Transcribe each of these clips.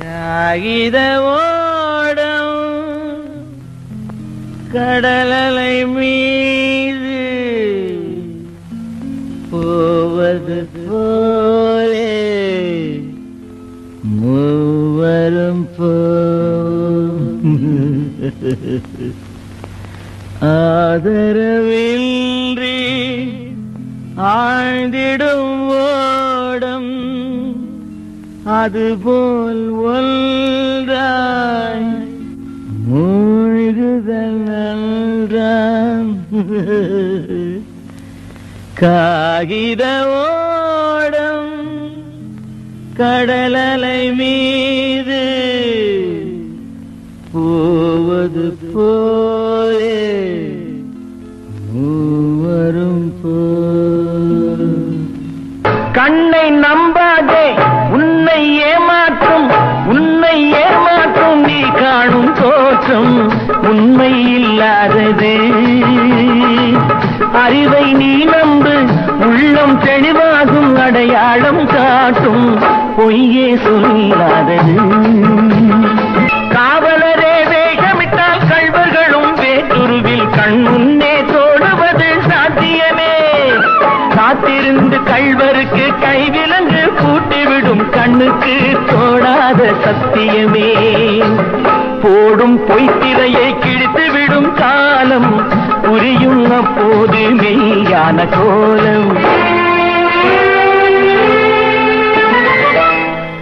காகித ஓடம் கடலலை மீது போவது போலே மூவரும் போ ஆதரவின்றி ஆழ்ந்திடும் அதுபோல் ஒன்றாய் மூழ்குதல் நன்றாம். காகித ஓடம் கடலலை மீது போவது போலே மூவரும் போ. கண்ணை நம்பாதே. தோற்றம் உண்மை இல்லாதது அறிவை நீ நம்பு உள்ளம் தெளிவாகும் அடையாளம் காட்டும் பொய்யே சொல்லாதது காவலரே வேகமிட்டால் கல்வர்களும் வேற்றுருவில் கண் முன்னே தோடுவது சாத்தியமே. காத்திருந்து கல்வருக்கு கைவிலங்கு பூட்டிவிடும் கண்ணுக்கு தோடாத சத்தியமே. போடும் பொய்த்திரையை கிழித்து விடும் காலம் புரியும் அப்போது மெய்யான கோலம்.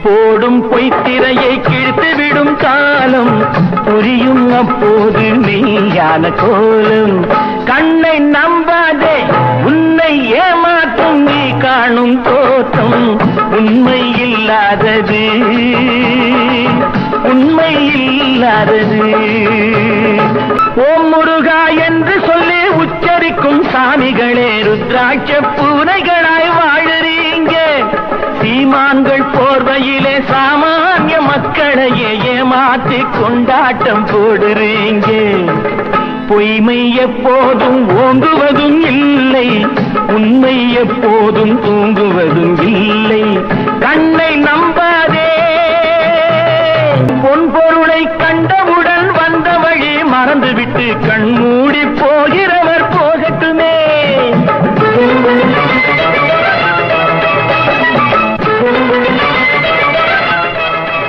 போடும் பொய்த்திரையை கிழித்து விடும் காலம் புரியும் அப்போது மெய்யான கோலம். கண்ணை நம்பாதே உன்னை ஏமாற்றும் நீ காணும் தோற்றம் உண்மை இல்லாதது. இல்லாதது ஓம் முருகா என்று சொல்லி உச்சரிக்கும் சாமிகளே ருத்ராட்ச பூனைகளாய் வாழுறீங்க. சீமான்கள் போர்வையிலே சாமானிய மக்களையே ஏமாற்றி கொண்டாட்டம் போடுறீங்க. பொய்மை எப்போதும் ஓங்குவதும் இல்லை உண்மை எப்போதும் தூங்குவதும் இல்லை. மறந்துவிட்டு கண் மூடி போகிறவர் போகட்டுமே.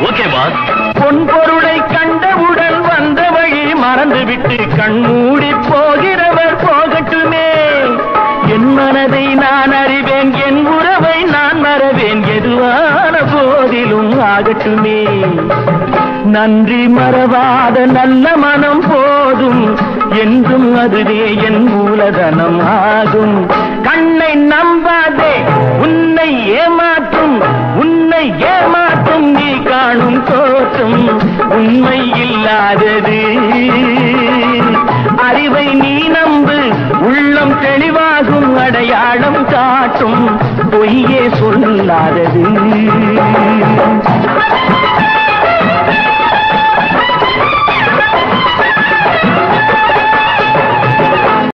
Okay boss. பொன் பொருளை கண்டவுடன் வந்த வழி மறந்துவிட்டு கண் மூடி போகிறவர் போகட்டுமே. என் மனதை நான் அறிவேன் என் உறவை நான் மறவேன் எதுவான போதிலும் ஆகட்டுமே. நன்றி மறவாத நல்ல மனம் போதும். என்றும் அதுவே என் மூலதனம் ஆகும். கண்ணை நம்பாதே உன்னை ஏமாற்றும். உன்னை ஏமாற்றும் நீ காணும் தோற்றம். உண்மை இல்லாதது. அறிவை நீ நம்பு உள்ளம் தெளிவாகும் அடையாளம் காட்டும். பொய்யே சொல்லாதது.